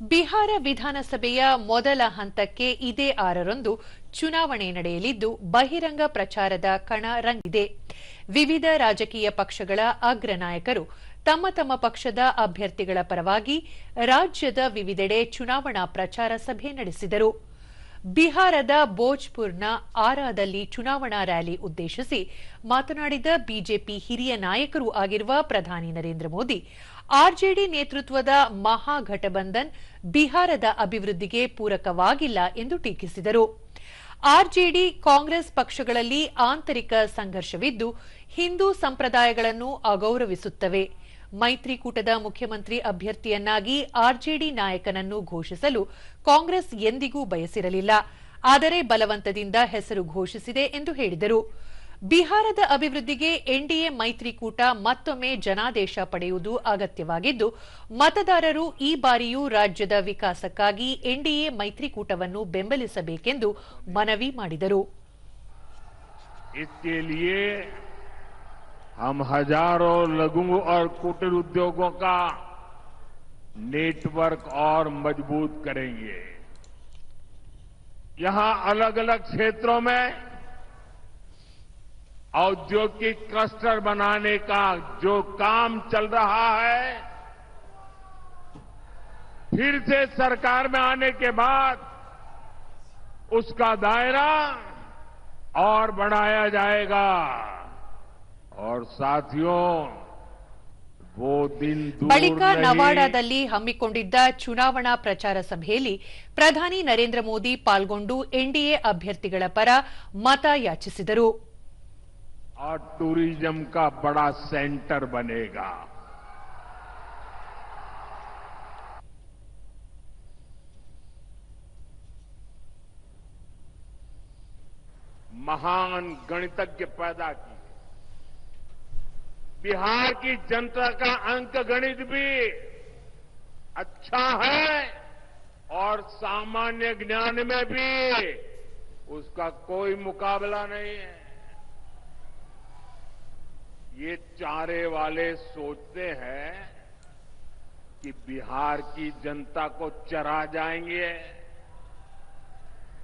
ಬಿಹಾರ ವಿಧಾನಸಭೆಯ ಮೊದಲ ಹಂತಕ್ಕೆ ಇದೇ ಆರರಂದು ಚುನಾವಣೆ ನಡೆಯಲಿದ್ದು, ಬಹಿರಂಗ ಪ್ರಚಾರದ ಕಣ ರಂಗಿದೆ. ವಿವಿಧ ರಾಜಕೀಯ ಪಕ್ಷಗಳ ಅಗ್ರ ನಾಯಕರು ತಮ್ಮ ತಮ್ಮ ಪಕ್ಷದ ಅಭ್ಯರ್ಥಿಗಳ ಪರವಾಗಿ ರಾಜ್ಯದ ವಿವಿಧೆಡೆ ಚುನಾವಣಾ ಪ್ರಚಾರ ಸಭೆ ನಡೆಸಿದರು. ಬಿಹಾರದ ಭೋಜ್ಪುರ್ನ ಆರಾದಲ್ಲಿ ಚುನಾವಣಾ ರ್ಯಾಲಿ ಉದ್ದೇಶಿಸಿ ಮಾತನಾಡಿದ ಬಿಜೆಪಿ ಹಿರಿಯ ನಾಯಕರೂ ಆಗಿರುವ ಪ್ರಧಾನಿ ನರೇಂದ್ರ ಮೋದಿ, ಆರ್ಜೆಡಿ ನೇತೃತ್ವದ ಮಹಾಘಟಬಂಧನ್ ಬಿಹಾರದ ಅಭಿವೃದ್ಧಿಗೆ ಪೂರಕವಾಗಿಲ್ಲ ಎಂದು ಟೀಕಿಸಿದರು. ಆರ್ಜೆಡಿ ಕಾಂಗ್ರೆಸ್ ಪಕ್ಷಗಳಲ್ಲಿ ಆಂತರಿಕ ಸಂಘರ್ಷವಿದ್ದು ಹಿಂದೂ ಸಂಪ್ರದಾಯಗಳನ್ನು ಅಗೌರವಿಸುತ್ತವೆ. ಮೈತ್ರಿಕೂಟದ ಮುಖ್ಯಮಂತ್ರಿ ಅಭ್ಯರ್ಥಿಯನ್ನಾಗಿ ಆರ್ಜೆಡಿ ನಾಯಕನನ್ನು ಘೋಷಿಸಲು ಕಾಂಗ್ರೆಸ್ ಎಂದಿಗೂ ಬಯಸಿರಲಿಲ್ಲ. ಆದರೆ ಬಲವಂತದಿಂದ ಹೆಸರು ಘೋಷಿಸಿದೆ ಎಂದು ಹೇಳಿದರು. ಬಿಹಾರದ ಅಭಿವೃದ್ಧಿಗೆ ಎನ್ಡಿಎ ಮೈತ್ರಿಕೂಟ ಮತ್ತೊಮ್ಮೆ ಜನಾದೇಶ ಪಡೆಯುವುದು ಅಗತ್ಯವಾಗಿದ್ದು, ಮತದಾರರು ಈ ಬಾರಿಯೂ ರಾಜ್ಯದ ವಿಕಾಸಕ್ಕಾಗಿ ಎನ್ಡಿಎ ಮೈತ್ರಿಕೂಟವನ್ನು ಬೆಂಬಲಿಸಬೇಕೆಂದು ಮನವಿ ಮಾಡಿದರು. हम हज़ारों लघु और कुटीर उद्योगों का नेटवर्क और मज़बूत करेंगे। यहाँ अलग अलग क्षेत्रों में औद्योगिक क्लस्टर बनाने का जो काम चल रहा है, फिर से सरकार में आने के बाद उसका दायरा और बढ़ाया जाएगा। ಬಳಿಕ नहीं ನವಾಡಾದಲ್ಲಿ ಹಮ್ಮಿಕೊಂಡಿದ್ದ ಚುನಾವಣಾ ಪ್ರಚಾರ ಸಭೆಯಲ್ಲಿ ಪ್ರಧಾನಿ ನರೇಂದ್ರ ಮೋದಿ ಪಾಲ್ಗೊಂಡು ಎನ್ಡಿಎ ಅಭ್ಯರ್ಥಿಗಳ ಪರ ಮತ ಯಾಚಿಸಿದರು और टूरिज्म का बड़ा सेंटर बनेगा महान गणितज्ञ पैदा किए बिहार की जनता का अंक गणित भी अच्छा है और सामान्य ज्ञान में भी उसका कोई मुकाबला नहीं है। ये चारे वाले सोचते हैं कि बिहार की जनता को चरा जाएँगे,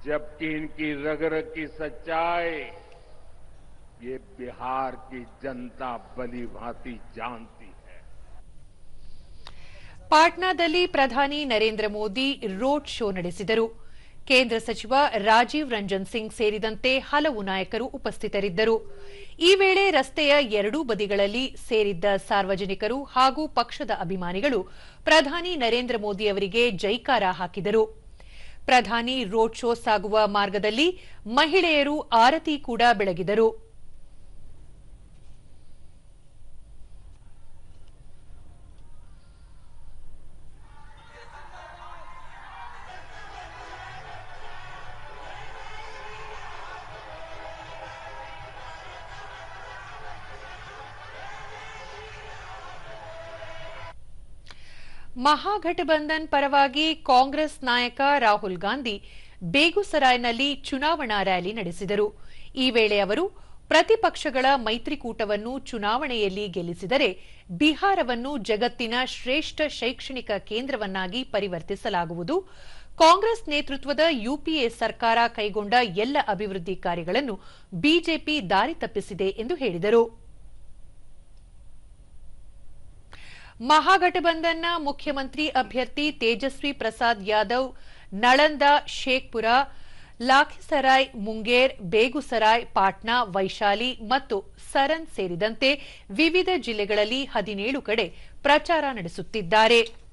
जबकि इनकी रग रग की सच्चाई ये बिहार की जनता भली भांति जानती है ಪಾಟ್ನಾದಲ್ಲಿ ಪ್ರಧಾನಿ ನರೇಂದ್ರ ಮೋದಿ ರೋಡ್ ಶೋ ನಡೆಸಿದರು ಕೇಂದ್ರ ಸಚಿವ ರಾಜೀವ್ ರಂಜನ್ ಸಿಂಗ್ ಸೇರಿದಂತೆ ಹಲವು ನಾಯಕರು ಉಪಸ್ಥಿತರಿದ್ದರು ಈ ವೇಳೆ ರಸ್ತೆಯ ಎರಡೂ ಬದಿಗಳಲ್ಲಿ ಸೇರಿದ್ದ ಸಾರ್ವಜನಿಕರು ಹಾಗೂ ಪಕ್ಷದ ಅಭಿಮಾನಿಗಳು ಪ್ರಧಾನಿ ನರೇಂದ್ರ ಮೋದಿ ಅವರಿಗೆ ಜೈಕಾರ ಹಾಕಿದರು ಪ್ರಧಾನಿ ರೋಡ್ ಶೋ ಸಾಗುವ ಮಾರ್ಗದಲ್ಲಿ ಮಹಿಳೆಯರು ಆರತಿ ಕೂಡ ಬೆಳಗಿದರು ಮಹಾಘಟಬಂಧನ್ ಪರವಾಗಿ ಕಾಂಗ್ರೆಸ್ ನಾಯಕ ರಾಹುಲ್ ಗಾಂಧಿ ಬೇಗುಸರಾಯ್ನಲ್ಲಿ ಚುನಾವಣಾ ರ್ಯಾಲಿ ನಡೆಸಿದರು. ಈ ವೇಳೆ ಅವರು ಪ್ರತಿಪಕ್ಷಗಳ ಮೈತ್ರಿಕೂಟವನ್ನು ಚುನಾವಣೆಯಲ್ಲಿ ಗೆಲ್ಲಿಸಿದರೆ ಬಿಹಾರವನ್ನು ಜಗತ್ತಿನ ಶ್ರೇಷ್ಠ ಶೈಕ್ಷಣಿಕ ಕೇಂದ್ರವನ್ನಾಗಿ ಪರಿವರ್ತಿಸಲಾಗುವುದು. ಕಾಂಗ್ರೆಸ್ ನೇತೃತ್ವದ ಯುಪಿಎ ಸರ್ಕಾರ ಕೈಗೊಂಡ ಎಲ್ಲ ಅಭಿವೃದ್ಧಿ ಕಾರ್ಯಗಳನ್ನು ಬಿಜೆಪಿ ದಾರಿ ತಪ್ಪಿಸಿದೆ ಎಂದು ಹೇಳಿದರು. ಮಹಾಗಠಬಂಧನ್ನ ಮುಖ್ಯಮಂತ್ರಿ ಅಭ್ಯರ್ಥಿ ತೇಜಸ್ವಿ ಪ್ರಸಾದ್ ಯಾದವ್, ನಳಂದ ಶೇಖ್ಪುರ, ಲಾಖಿಸರಾಯ್ ಮುಂಗೇರ್, ಬೇಗುಸರಾಯ್, ಪಾಟ್ನಾ, ವೈಶಾಲಿ ಮತ್ತು ಸರನ್ ಸೇರಿದಂತೆ ವಿವಿಧ ಜಿಲ್ಲೆಗಳಲ್ಲಿ ಹದಿನೇಳು ಕಡೆ ಪ್ರಚಾರ ನಡೆಸುತ್ತಿದ್ದಾರೆ.